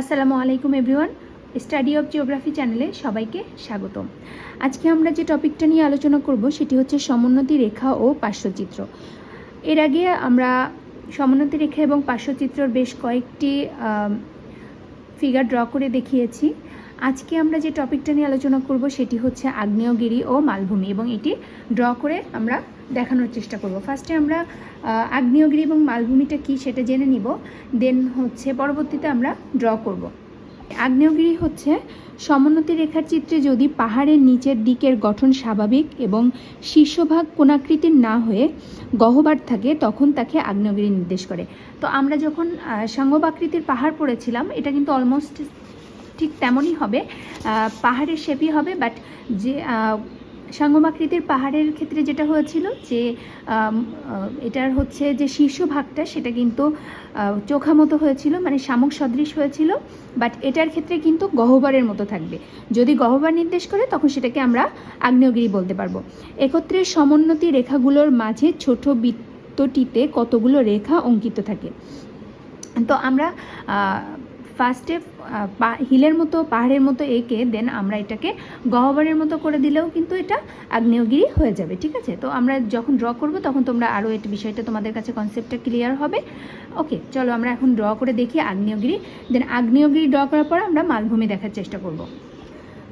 আসসালামু আলাইকুম everyone, study of geography চ্যানেলে সবাইকে স্বাগতম। আজকে আমরা যে টপিকটা নিয়ে আলোচনা করব সেটি হচ্ছে সমোন্নতি রেখা ও পার্শ্বচিত্র। এর আগে আমরা সমোন্নতি রেখা এবং পার্শ্বচিত্রর বেশ কয়েকটি ফিগার ড্র করে দেখিয়েছি। আজকে আমরা যে টপিকটা নিয়ে আলোচনা করব সেটি হচ্ছে আগ্নেয়গিরি ও মালভূমি এবং এটি ড্র করে আমরা দেখানোর চেষ্টা করব। ফার্স্টে আমরা আগ্নেয়গিরি এবং মালভূমিটা কি সেটা জেনে নিব দেন হচ্ছে পরবর্তীতে আমরা ড্র করব। আগ্নেয়গিরি হচ্ছে সমোন্নতি রেখার চিত্রে যদি পাহাড়ের নিচের দিকের গঠন স্বাভাবিক এবং শীর্ষভাগ কোনাকৃতির না হয়ে গহ্বর থাকে তখন তাকে আগ্নেয়গিরি নির্দেশ করে। তো আমরা যখন আহ, সাঙ্গবাকৃতির পাহাড় পড়েছিলাম এটা কিন্তু অলমোস্ট ঠিক তেমনই হবে। পাহাড়ের শেপই হবে বাট যে সঙ্গমাকৃতির পাহাড়ের ক্ষেত্রে যেটা হয়েছিল যে এটার হচ্ছে যে শীর্ষ ভাগটা সেটা কিন্তু চোখা মতো হয়েছিল মানে শামুক সদৃশ হয়েছিল বাট এটার ক্ষেত্রে কিন্তু গহ্বরের মতো থাকবে। যদি গহ্বর নির্দেশ করে, তখন সেটাকে আমরা আগ্নেয়গিরি বলতে পারব। একত্রে সমোন্নতি রেখাগুলোর মাঝে ছোট বৃত্তটিতে কতগুলো রেখা অঙ্কিত থাকে? তো আমরা ফার্স্টে হিলের মতো পাহাড়ের মতো এঁকে দেন আমরা এটাকে গহ্বরের মতো করে দিলেও কিন্তু এটা আগ্নেয়গিরি হয়ে যাবে ঠিক আছে? তো আমরা যখন ড্র করব তখন তোমরা আরও এটা বিষয়টা তোমাদের কাছে কনসেপ্টটা ক্লিয়ার হবে। ওকে চলো আমরা এখন ড্র করে দেখি আগ্নেয়গিরি। দেন আগ্নেয়গিরি ড্র করার পর আমরা মালভূমি দেখার চেষ্টা করব।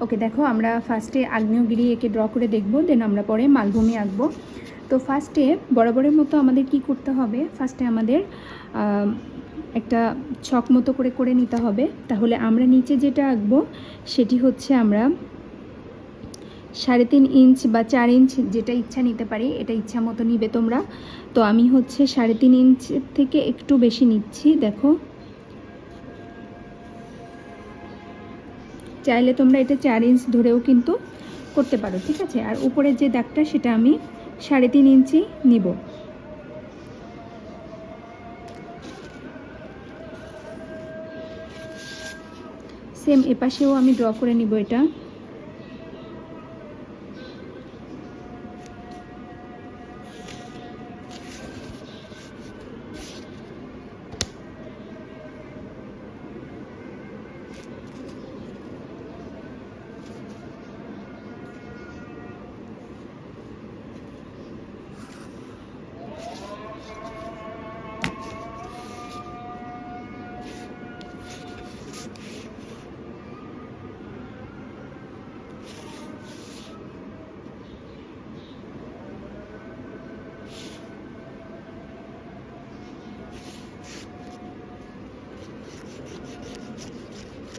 ওকে দেখো আমরা ফার্স্টে আগ্নেয়গিরি একে ড্র করে দেখব দেন আমরা পরে মালভূমি আঁকবো। তো ফার্স্টে বরাবরের মতো আমাদের কি করতে হবে? ফার্স্টে আমাদের আম, একটা ছক মতো করে করে নিতে হবে। তাহলে আমরা নিচে যেটা আঁকবো, সেটি হচ্ছে আমরা সাড়ে তিন ইঞ্চ বা চার ইঞ্চ যেটা ইচ্ছা নিতে পারি, এটা ইচ্ছা মতো নিবে তোমরা। তো আমি হচ্ছে সাড়ে তিন ইঞ্চ থেকে একটু বেশি নিচ্ছি, দেখো। চাইলে তোমরা এটা চার ইঞ্চ ধরেও কিন্তু করতে পারো, ঠিক আছে? আর উপরের যে দাগটা, সেটা আমি সাড়ে তিন ইঞ্চি নিব। সেম এপাশেও আমি ড্র করে নিব এটা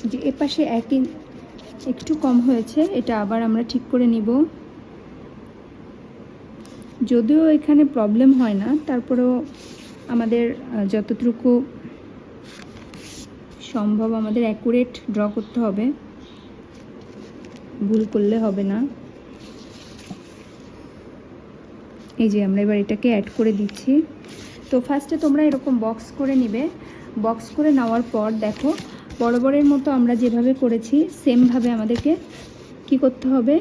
যে এপাশে এক একটু কম হয়েছে, এটা আবার আমরা ঠিক করে নিব। যদিও এখানে প্রবলেম হয় না, তারপরেও আমাদের যতটুকু সম্ভব আমাদের অ্যাকুরেট ড্র করতে হবে। ভুল করলে হবে না। এই যে আমরা এবার এটাকে অ্যাড করে দিচ্ছি। তো ফার্স্টে তোমরা এরকম বক্স করে নিবে। বক্স করে নেওয়ার পর দেখো বরাবরের মতো আমরা যেভাবে করেছি, সেমভাবে আমাদেরকে কি করতে হবে?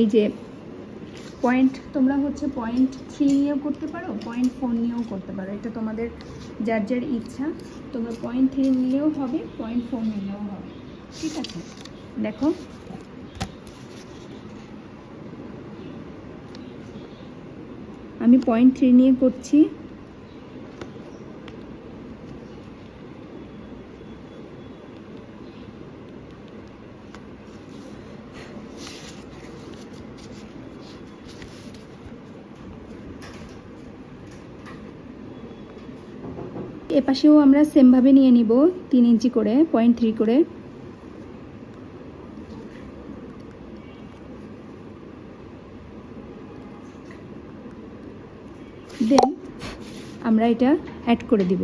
এই যে পয়েন্ট তোমরা হচ্ছে পয়েন্ট থ্রি নিয়েও করতে পারো পয়েন্ট ফোর নিয়েও করতে পারো। এটা তোমাদের যার যার ইচ্ছা, তোমরা পয়েন্ট থ্রি নিলেও হবে পয়েন্ট ফোর নিলেও হবে। ঠিক আছে? দেখো। আমি পয়েন্ট থ্রি নিয়ে করছি। এপাশেও আমরা সেমভাবে নিয়ে নিব তিন ইঞ্চি করে পয়েন্ট থ্রি করে। দেন আমরা এটা অ্যাড করে দিব।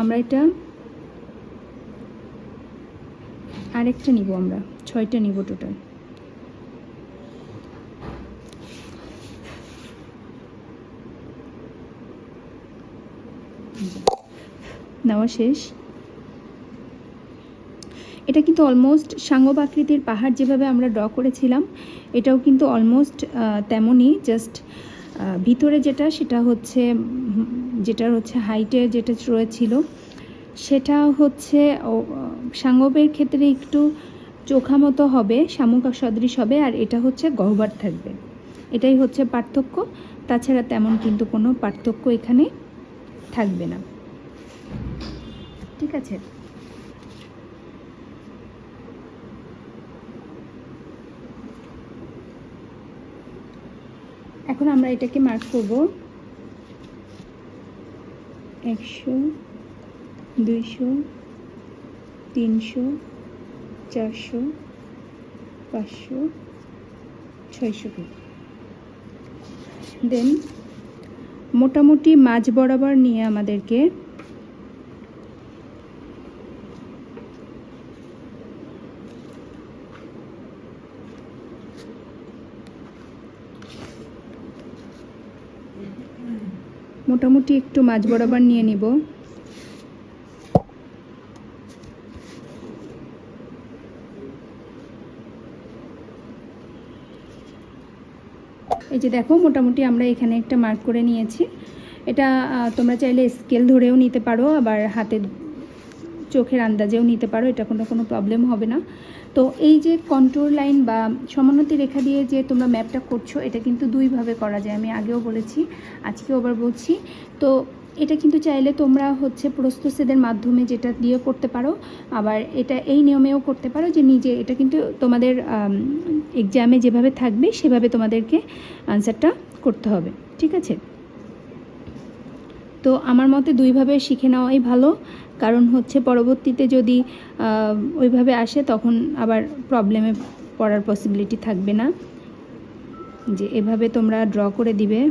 আমরা এটা আরেকটা নিব আমরা, ছয়টা নিব টোটাল নেওয়া শেষ। এটা কিন্তু অলমোস্ট সাঙ্গব আকৃতির পাহাড় যেভাবে আমরা ড্র করেছিলাম, এটাও কিন্তু অলমোস্ট তেমনই জাস্ট ভিতরে যেটা, সেটা হচ্ছে যেটার হচ্ছে হাইটে যেটা রয়েছিল, সেটা হচ্ছে সাঙ্গবের ক্ষেত্রে একটু চোখা মতো হবে, শামুক সদৃশ হবে, আর এটা হচ্ছে গহ্বর থাকবে। এটাই হচ্ছে পার্থক্য, তাছাড়া তেমন কিন্তু কোনো পার্থক্য এখানে থাকবে না। ঠিক আছে। এখন আমরা এটাকে মার্ক করব। একশো, দুইশো, তিনশো, চারশো, পাঁচশো, ছয়শো ফিট দেন মোটামুটি মাঝ বরাবর নিয়ে আমাদেরকে মোটামুটি একটু মাছ বরাবর নিয়ে নিব। এই যে দেখো, মোটামুটি আমরা এখানে একটা মার্ক করে নিয়েছি। এটা তোমরা চাইলে স্কেল ধরেও নিতে পারো, আবার হাতে চোখের আন্দাজেও নিতে পারো, এটা কোনো কোনো প্রবলেম হবে না। তো এই যে কন্ট্রোল লাইন বা সমোন্নতি রেখা দিয়ে যে তোমরা ম্যাপটা করছ, এটা কিন্তু দুইভাবে করা যায়, আমি আগেও বলেছি, আজকেও আবার বলছি। তো এটা কিন্তু চাইলে তোমরা হচ্ছে প্রস্তুসেদের মাধ্যমে যেটা দিয়ে করতে পারো, আবার এটা এই নিয়মেও করতে পারো যে নিজে, এটা কিন্তু তোমাদের এক্সামে যেভাবে থাকবে, সেভাবে তোমাদেরকে আনসারটা করতে হবে, ঠিক আছে? তো আমার মতে দুইভাবে শিখে নেওয়াই ভালো। কারণ হচ্ছে পরবর্তীতে যদি ওইভাবে আসে তখন আবার প্রবলেমে পড়ার পসিবিলিটি থাকবে না। যে এভাবে তোমরা ড্র করে দিবে।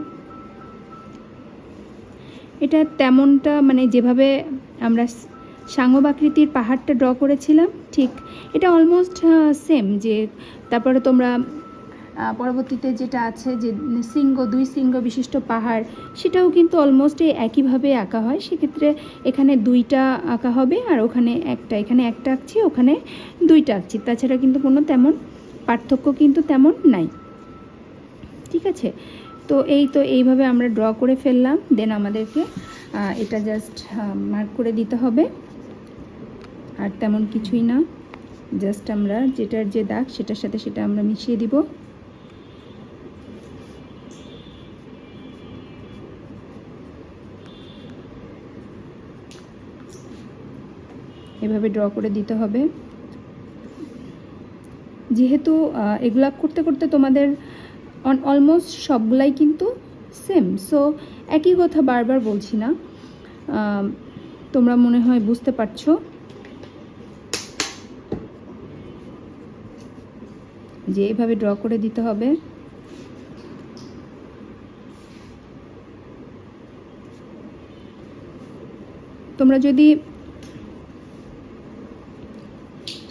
এটা তেমনটা মানে যেভাবে আমরা স- সাঙ্গবাকৃতির পাহাড়টা ড্র করেছিলাম, ঠিক এটা অলমোস্ট সেম যে তারপরে তোমরা পরবর্তীতে যেটা আছে যে সিংহ দুই সিংহ বিশিষ্ট পাহাড়, সেটাও কিন্তু অলমোস্ট একইভাবে আঁকা হয়। সেক্ষেত্রে এখানে দুইটা আঁকা হবে আর ওখানে একটা, এখানে একটা আঁকছি, ওখানে দুইটা আঁকছি। তাছাড়া কিন্তু কোনো তেমন পার্থক্য কিন্তু তেমন নাই। ঠিক আছে? তো এই তো এইভাবে আমরা ড্র করে ফেললাম। দেন আমাদেরকে এটা জাস্ট মার্ক করে দিতে হবে। আর তেমন কিছুই না। জাস্ট আমরা যেটার যে দাগ, সেটার সাথে সেটা আমরা মিশিয়ে দিব। এভাবে ড্র করে দিতে হবে। যেহেতু এগুলা করতে করতে তোমাদের অলমোস্ট সবগুলাই কিন্তু সেম সো একই কথা বারবার বলছি না। তোমরা মনে হয় বুঝতে পারছ। যে এভাবে ড্র করে দিতে হবে। তোমরা যদি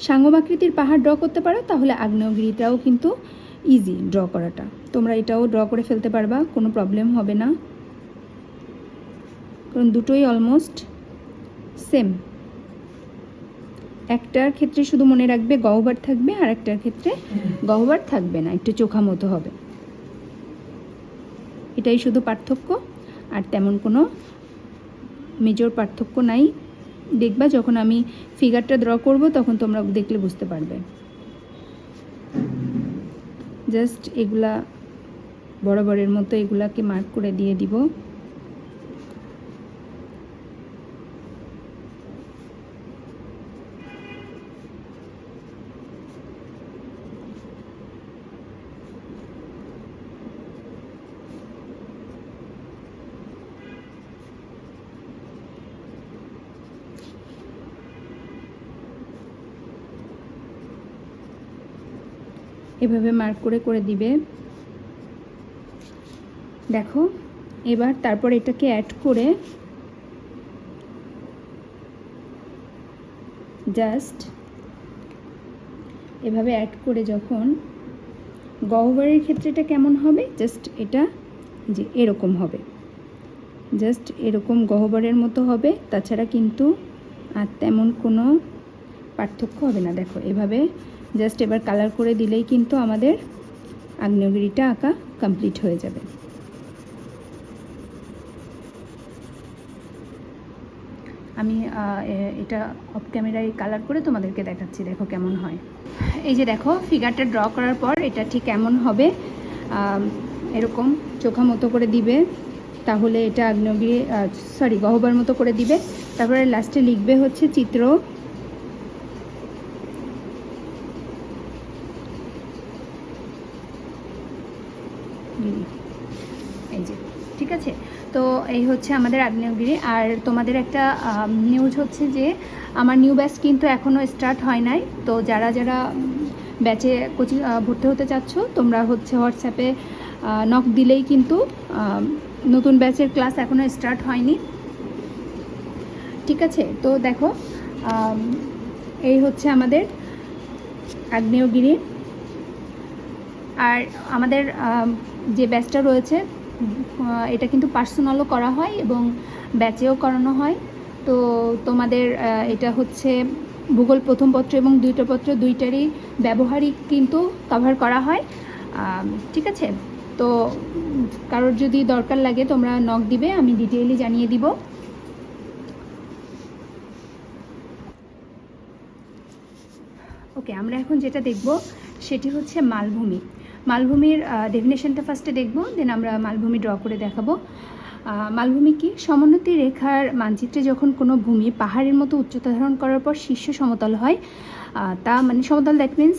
সাঙ্গবাকৃতির পাহাড় ড্র করতে পারো, তাহলে আগ্নেয়গিরিটাও কিন্তু ইজি ড্র করাটা। তোমরা এটাও ড্র করে ফেলতে পারবা, কোনো প্রবলেম হবে না। কারণ দুটোই অলমোস্ট সেম একটার ক্ষেত্রে শুধু মনে রাখবে গহ্বর থাকবে, আর একটার ক্ষেত্রে গহ্বর থাকবে না, একটু চোখা মতো হবে। এটাই শুধু পার্থক্য, আর তেমন কোনো মেজর পার্থক্য নাই। দেখবা যখন আমি ফিগারটা ড্র করব, তখন তোমরা দেখলে বুঝতে পারবে। জাস্ট এগুলা বরাবরের মতো এগুলাকে মার্ক করে দিয়ে দিব। এভাবে মার্ক করে করে দিবে। দেখো, এবার তারপর এটাকে অ্যাড করে জাস্ট এভাবে অ্যাড করে যখন গহ্বরের ক্ষেত্রে এটা কেমন হবে? জাস্ট এটা যে এরকম হবে। জাস্ট এরকম গহ্বরের মতো হবে। তাছাড়া কিন্তু আর তেমন কোনো পার্থক্য হবে না। দেখো, এভাবে জাস্ট এবার কালার করে দিলেই কিন্তু আমাদের আগ্নেয়গিরিটা আঁকা কমপ্লিট হয়ে যাবে। আমি এটা অফ ক্যামেরায় কালার করে তোমাদেরকে দেখাচ্ছি, দেখো কেমন হয়। এই যে দেখো ফিগারটা ড্র করার পর এটা ঠিক এমন হবে এরকম চোখা মতো করে দিবে, তাহলে এটা আগ্নেয়গিরি সরি গহবার মতো করে দিবে, তারপরে লাস্টে লিখবে হচ্ছে চিত্র গিরি এই যে ঠিক আছে? তো এই হচ্ছে আমাদের আগ্নেয়গিরি আর তোমাদের একটা নিউজ হচ্ছে যে আমার নিউ ব্যাচ কিন্তু এখনও স্টার্ট হয় নাই। তো যারা যারা ব্যাচে কোচিং ভর্তি হতে চাচ্ছ, তোমরা হচ্ছে হোয়াটসঅ্যাপে নক দিলেই কিন্তু নতুন ব্যাচের ক্লাস এখনও স্টার্ট হয়নি। ঠিক আছে? তো দেখো এই হচ্ছে আমাদের আগ্নেয়গিরি আর আমাদের যে ব্যাচটা রয়েছে এটা কিন্তু পার্সোনালও করা হয় এবং ব্যাচেও করানো হয়। তো তোমাদের এটা হচ্ছে ভূগোল প্রথম পত্র এবং দুইটা পত্র দুইটারই ব্যবহারিক কিন্তু কভার করা হয়। ঠিক আছে? তো কারোর যদি দরকার লাগে তোমরা নক দিবে, আমি ডিটেইলি জানিয়ে দিব। ওকে আমরা এখন যেটা দেখব সেটি হচ্ছে মালভূমি। মালভূমির ডেফিনেশনটা ফার্স্টে দেখব দেন আমরা মালভূমি ড্র করে দেখাবো। মালভূমি কি? সমোন্নতি রেখার মানচিত্রে যখন কোনো ভূমি পাহাড়ের মতো উচ্চতা ধারণ করার পর শীর্ষ সমতল হয় তা মানে সমতল দ্যাট মিন্স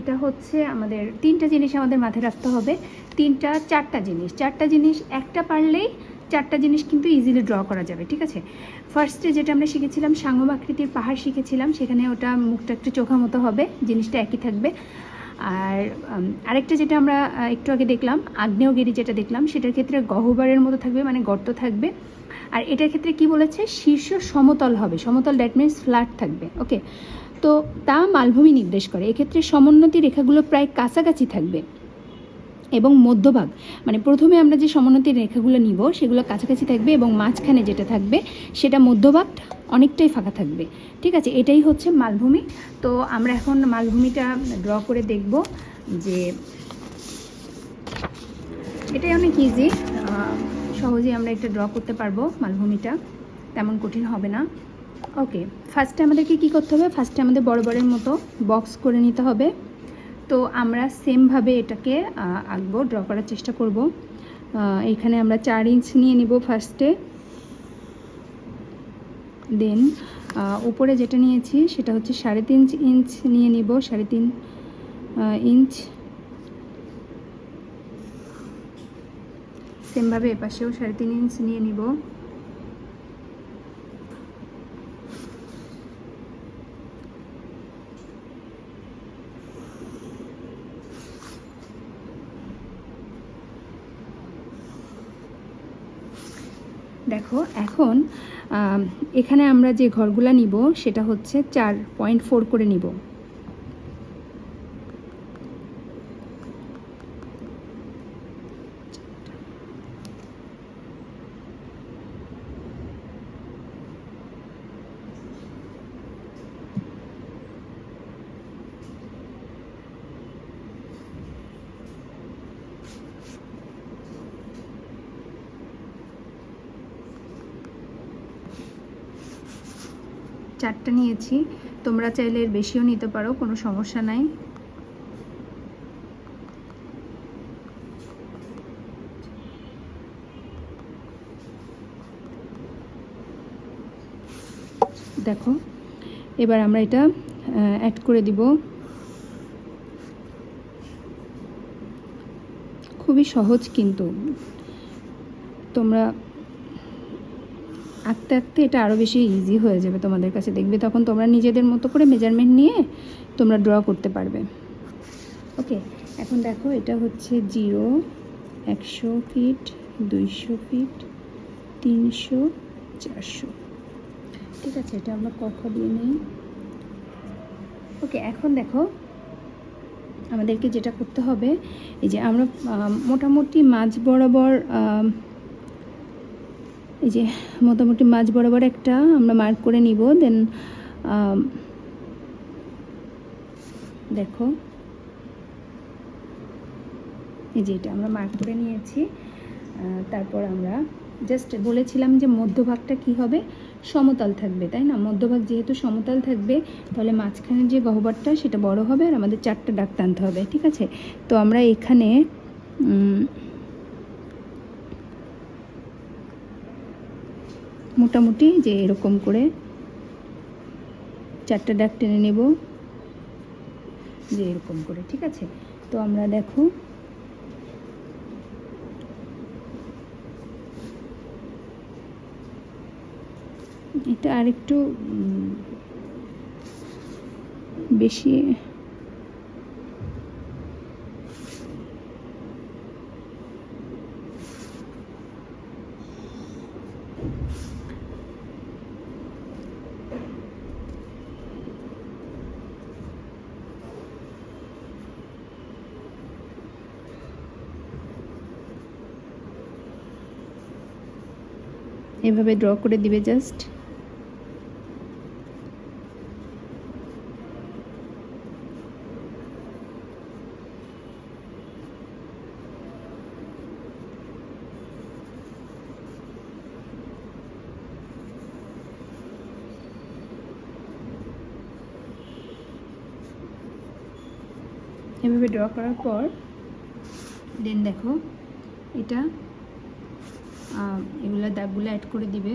এটা হচ্ছে আমাদের তিনটা জিনিস আমাদের মাথায় রাখতে হবে। তিনটা, চারটা জিনিস। চারটা জিনিস একটা পারলেই চারটা জিনিস কিন্তু ইজিলি ড্র করা যাবে, ঠিক আছে? ফার্স্টে যেটা আমরা শিখেছিলাম, সাঙ্গম আকৃতির পাহাড় শিখেছিলাম, সেখানে ওটা মুখটা একটু চোখা মতো হবে, জিনিসটা একই থাকবে। আর আরেকটা যেটা আমরা একটু আগে দেখলাম, আগ্নেয়গিরি যেটা দেখলাম, সেটার ক্ষেত্রে গহ্বরের মতো থাকবে মানে গর্ত থাকবে। আর এটার ক্ষেত্রে কি বলেছে? শীর্ষ সমতল হবে। সমতল দ্যাট মিনস ফ্ল্যাট থাকবে ওকে তো তা মালভূমি নির্দেশ করে। এক্ষেত্রে সমোন্নতি রেখাগুলো প্রায় কাছাকাছি থাকবে এবং মধ্যভাগ। মানে প্রথমে আমরা যে সমোন্নতির রেখাগুলো নিব, সেগুলো কাছাকাছি থাকবে এবং মাঝখানে যেটা থাকবে, সেটা মধ্যভাগটা অনেকটাই ফাঁকা থাকবে। ঠিক আছে, এটাই হচ্ছে মালভূমি। তো আমরা এখন মালভূমিটা ড্র করে দেখব যে এটাই অনেক ইজি সহজেই আমরা এটা ড্র করতে পারব মালভূমিটা। তেমন কঠিন হবে না। ওকে ফার্স্টে আমাদেরকে কী করতে হবে? ফার্স্টে আমাদের বড় বড়ের মতো বক্স করে নিতে হবে। তো আমরা সেমভাবে এটাকে আঁকবো ড্র করার চেষ্টা করব। এখানে আমরা চার ইঞ্চ নিয়ে নিব ফার্স্টে দেন উপরে যেটা নিয়েছি সেটা হচ্ছে সাড়ে তিন ইঞ্চ নিয়ে নিব, সাড়ে তিন ইঞ্চ। সেমভাবে এপাশেও সাড়ে তিন ইঞ্চ নিয়ে নিব। দেখো, এখন এখানে আমরা যে ঘরগুলা নিব সেটা হচ্ছে চার পয়েন্ট ফোর করে নিব। চারটা নিয়েছি। তোমরা চাইলে এর বেশিও নিতে পারো, কোনো সমস্যা নাই। দেখো, এবার আমরা এটা অ্যাড করে দিব। খুবই সহজ কিন্তু। তোমরা আঁকতে আঁকতে এটা আরও বেশি ইজি হয়ে যাবে তোমাদের কাছে। দেখবে তখন তোমরা নিজেদের মতো করে মেজারমেন্ট নিয়ে তোমরা ড্র করতে পারবে। ওকে এখন দেখো এটা হচ্ছে জিরো একশো ফিট দুইশো ফিট তিনশো, চারশো। ঠিক আছে, এটা আমরা কখ দিয়ে নিই। ওকে এখন দেখো আমাদেরকে যেটা করতে হবে, এই যে আমরা মোটামুটি মাঝ বরাবর এই যে মোটামুটি মাঝ বরাবর একটা আমরা মার্ক করে নিব দেন দেখো। এই যে এটা আমরা মার্ক করে নিয়েছি। তারপর আমরা জাস্ট বলেছিলাম যে মধ্যভাগটা কি হবে? সমতল থাকবে, তাই না? মধ্যভাগ যেহেতু সমতল থাকবে, তাহলে মাঝখানের যে গহ্বরটা, সেটা বড় হবে আর আমাদের চারটা দাগ টানতে হবে, ঠিক আছে? তো আমরা এখানে মোটামুটি যে এরকম করে চারটা ডাক টেনে নেব, যে এরকম করে, ঠিক আছে? তো আমরা দেখো, এটা আরেকটু বেশি এভাবে ড্র করে দিবে জাস্ট এভাবে ড্র করার পর দেন দেখো এটা এগুলো দাগগুলো অ্যাড করে দিবে।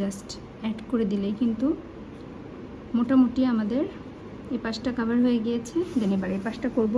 জাস্ট অ্যাড করে দিলেই কিন্তু মোটামুটি আমাদের এই পাশটা কভার হয়ে গিয়েছে। দেন এবার এই পাশটা করব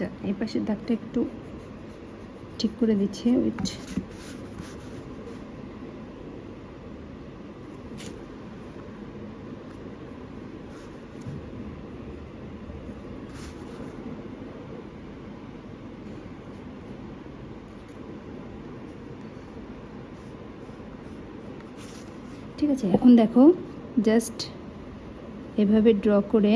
যা এই পাশের দাগটা একটু ঠিক করে দিচ্ছে উইথ ঠিক আছে, এখন দেখো জাস্ট এভাবে ড্র করে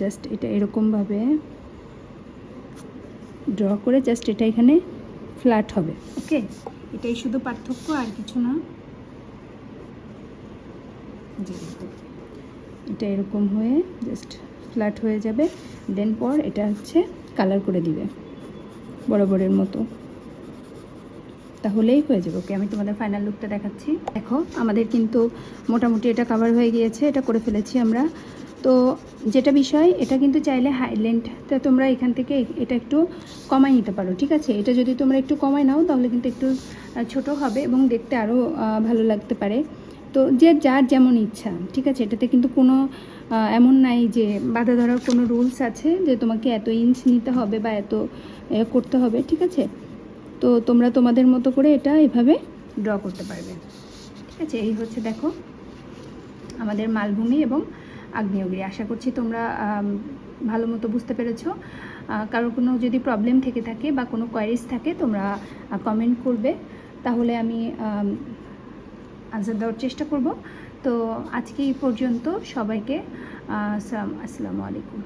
জাস্ট এটা এরকমভাবে ড্র করে জাস্ট এটা এখানে ফ্ল্যাট হবে ওকে এটাই শুধু পার্থক্য আর কিছু না। এটা এরকম হয়ে জাস্ট ফ্ল্যাট হয়ে যাবে দেন পর এটা হচ্ছে কালার করে দিবে, বরাবরের মতো। তাহলেই হয়ে যাবে ওকে আমি তোমাদের ফাইনাল লুকটা দেখাচ্ছি। দেখো, আমাদের কিন্তু মোটামুটি এটা কভার হয়ে গিয়েছে, এটা করে ফেলেছি আমরা। তো যেটা বিষয়, এটা কিন্তু চাইলে হাইল্যান্ডটা তোমরা এখান থেকে এটা একটু কমাই নিতে পারো, ঠিক আছে? এটা যদি তোমরা একটু কমাই নাও, তাহলে কিন্তু একটু ছোট হবে এবং দেখতে আরও ভালো লাগতে পারে। তো যে যার যেমন ইচ্ছা, ঠিক আছে? এটাতে কিন্তু কোনো এমন নাই যে বাধা ধরার কোনো রুলস আছে যে তোমাকে এত ইঞ্চ নিতে হবে বা এত করতে হবে, ঠিক আছে? তো তোমরা তোমাদের মতো করে এটা এভাবে ড্র করতে পারবে। ঠিক আছে? এই হচ্ছে দেখো আমাদের মালভূমি এবং আগ্নেয়গিরি। আশা করছি তোমরা ভালো মতো বুঝতে পেরেছ। কারোর কোনো যদি প্রবলেম থেকে থাকে বা কোনো কোয়ারিজ থাকে, তোমরা কমেন্ট করবে। তাহলে আমি আনসার দেওয়ার চেষ্টা করব। তো আজকে এই পর্যন্ত সবাইকে আসসালামু আলাইকুম।